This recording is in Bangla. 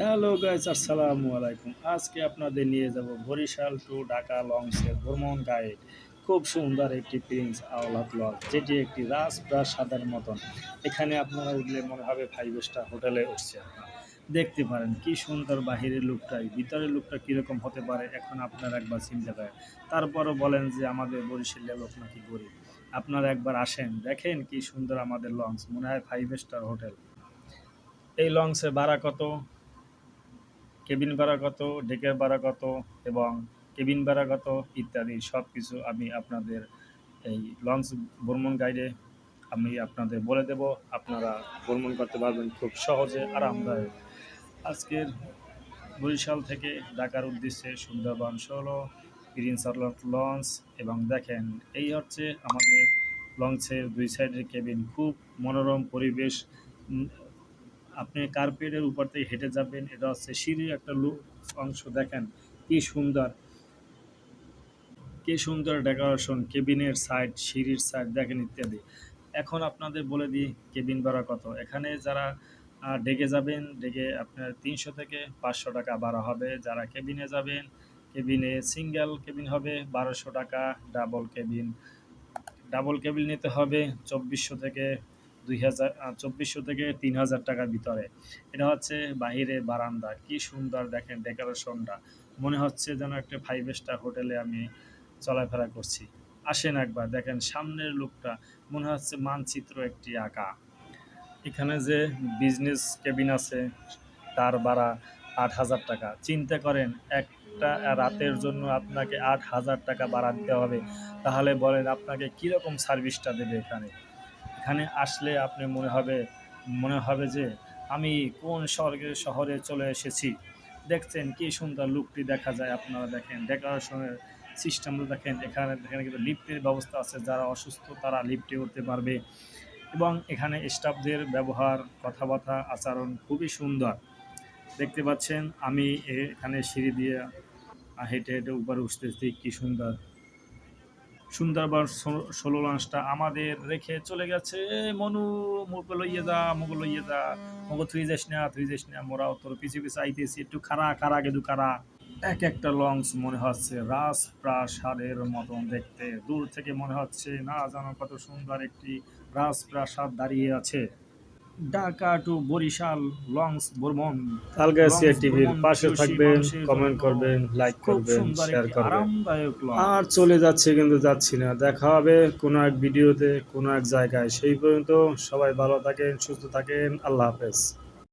হ্যালো গাইস, আসসালামু আলাইকুম। আজকে আপনাদের নিয়ে যাব বরিশাল টু ঢাকা লঞ্চের ভ্রমণ গাইড খুব সুন্দর একটি প্রিন্স আওলাদ লজ যেটি একটি রাজপ্রাসাদের মতন। এখানে আপনারা উঠলে মনে হবে ফাইভ স্টার হোটেলে উঠছে আপনারা দেখতে পারেন কি সুন্দর বাহিরের লুকটাই ভিতরের লুকটা কীরকম হতে পারে, এখন আপনারা একবার চিন্তা করেন। তারপরও বলেন যে আমাদের বরিশালের লোক নাকি গরিব। আপনারা একবার আসেন, দেখেন কি সুন্দর আমাদের লঞ্চ, মনে হয় ফাইভ স্টার হোটেল। এই লঞ্চের ভাড়া কত? কেবিন ভাড়া কত ডেকের ভাড়া কত এবং কেবিন ভাড়া কত ইত্যাদি সব কিছু আমি আপনাদের এই লঞ্চ ভ্রমণ গাইডে আমি আপনাদের বলে দেব। আপনারা ভ্রমণ করতে পারবেন খুব সহজে, আরামদায়ক। আজকের বরিশাল থেকে ঢাকার উদ্দেশ্যে সুন্দরবন ষোলো গ্রিন সার্লট লঞ্চ এবং দেখেন, এই হচ্ছে আমাদের লঞ্চের দুই সাইডের কেবিন খুব মনোরম পরিবেশ আপনি কার্পেটের উপর থেকে হেঁটে যাবেন, এটা হচ্ছে সিঁড়ির একটা লুক অংশ, দেখেন কি সুন্দর। কি সুন্দর ডেকোরেশন কেবিনের সাইড সিঁড়ির সাইড দেখেন ইত্যাদি। এখন আপনাদের বলে দিই কেবিন ভাড়া কত? এখানে যারা ডেকে যাবেন, ডেকে আপনার তিনশো থেকে পাঁচশো টাকা ভাড়া হবে। যারা কেবিনে যাবেন কেবিনে সিঙ্গেল কেবিন হবে, বারোশো টাকা ডাবল কেবিন ডাবল কেবিল নিতে হবে, চব্বিশশো থেকে দুই হাজার চব্বিশশো থেকে তিন হাজার টাকার ভিতরে। এটা হচ্ছে বাহিরে বারান্দা। কি সুন্দর দেখেন ডেকোরেশনটা। মনে হচ্ছে যেন একটা ফাইভ স্টার হোটেলে আমি চলাফেরা করছি। আসেন একবার, দেখেন সামনের লোকটা। মনে হচ্ছে মানচিত্র একটি আঁকা। এখানে যে বিজনেস কেবিন আছে, তার ভাড়া আট হাজার টাকা। চিন্তা করেন, একটা রাতের জন্য আপনাকে আট হাজার টাকা ভাড়া দিতে হবে। তাহলে বলেন আপনাকে কীরকম সার্ভিসটা দেবে এখানে? এখানে আসলে আপনি মনে হবে মনে হবে যে আমি কোন স্বর্গের শহরে চলে এসেছি। দেখছেন কি সুন্দর লুকটি দেখা যায় আপনারা দেখেন ডেকোরেশনের সিস্টেমটা দেখেন, এখানে এখানে কিন্তু লিফটের ব্যবস্থা আছে, যারা অসুস্থ তারা লিফটে উঠতে পারবে। এবং এখানে স্টাফদের ব্যবহার, কথাবার্তা, আচরণ খুবই সুন্দর। দেখতে পাচ্ছেন, আমি এখানে সিঁড়ি দিয়ে হেঁটে হেঁটে উপরে উঠতেছি, কি সুন্দর। সুন্দরবন ষোলো- লঞ্চটা আমাদের রেখে চলে গেছে। মনু মুখ লইয়ে যা মুখ লইয়ে যা মুখ তুই যাস না, তুই যাস না, মোরাও তোর পিছিয়ে পিছিয়ে আইতেছি, একটু খারা খারা গেদু খারা এক একটা লঞ্চ মনে হচ্ছে রাজপ্রাসাদের মতন দেখতে। দূর থেকে মনে হচ্ছে, না জানো কত সুন্দর একটি রাজপ্রাসাদ দাঁড়িয়ে আছে। ঢাকা টু বরিশাল লঞ্চ ভ্রমণ। আলগাসিয়া টিভির পাশে থাকবেন কমেন্ট করবেন লাইক করবেন শেয়ার করবেন। আর চলে যাচ্ছে কিন্তু যাচ্ছি না। দেখা হবে কোন এক ভিডিওতে কোন এক জায়গায়। সেই পর্যন্ত সবাই ভালো থাকেন সুস্থ থাকেন। আল্লাহ হাফেজ।